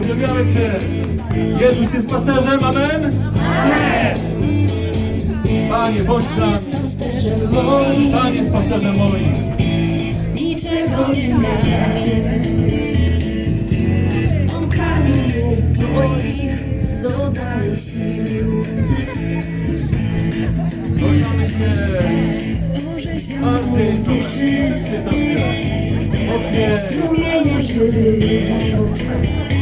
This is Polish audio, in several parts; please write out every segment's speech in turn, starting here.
Uwielbiamy Cię. Jezus jest pasterzem, amen? Panie, bądź z Pan jest pasterzem moim, Pan jest pasterzem moim. niczego nie da mi. On karmi mnie twoich, dodaje sił. Kochamy się. Bardziej to strumieniem żywych wód.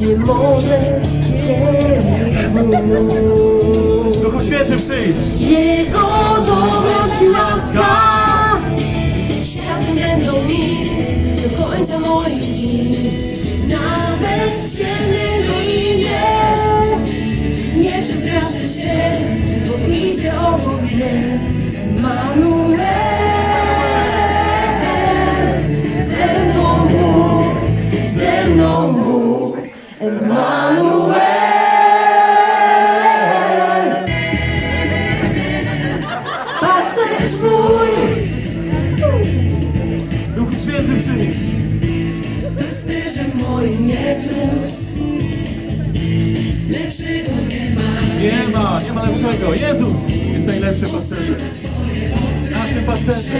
Nie może kielich mój. Duchu Święty przyjdź. Jego dobroć i łaska Świat będą mi do końca moich dni mój Duchu Święty przyjdź. Pasterzem moim Jezus Lepszego nie ma Nie ma, nie ma lepszego. Jezus jest najlepszy pasterzem. Naszym pasterzem.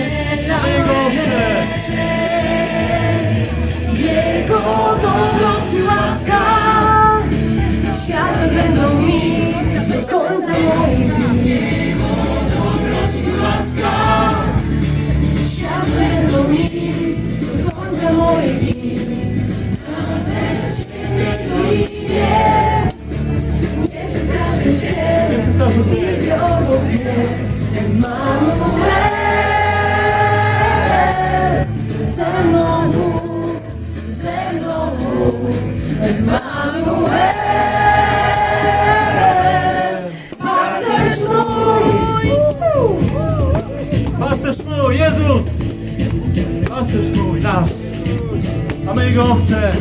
Nasz. A my jego owce.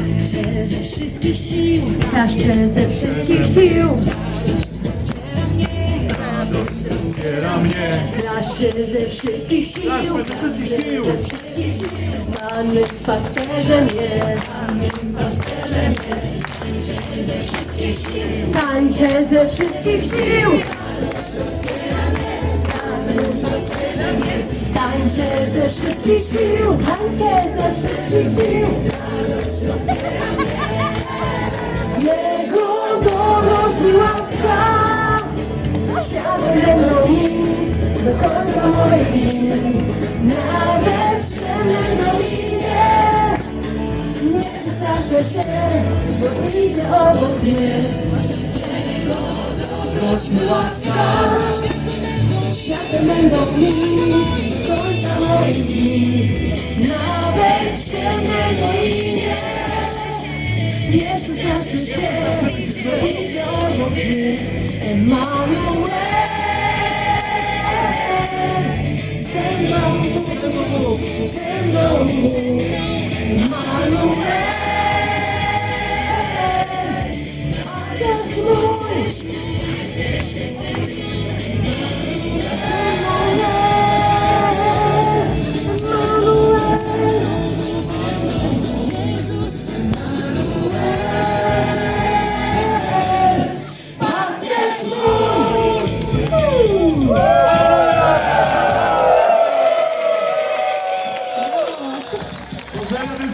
Ze wszystkich sił Klaszczę ze wszystkich sił, Wspiera mnie. ze wszystkich sił, Klaszczmy ze wszystkich sił. ze wszystkich sił. Pan mym pasterzem jest, tańczę ze wszystkich sił. Tańczę ze wszystkich sił, tańczę ze wszystkich sił. Jego dobroć i łaska Świat będą mi do końca moich dni. Nawet w ciemnej dolinie Nie przestraszę się, bo idzie obok mnie. Jego dobroć i łaska. Światem będą do końca moich dni Nawet ciemnej dolinie nie przestraszy się, idzie obok mnie Emanuel Ze mną, ze mną, ze mną Emanuel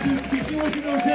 Pozdrawiam wszystkich. Miłość i miłosierdzie.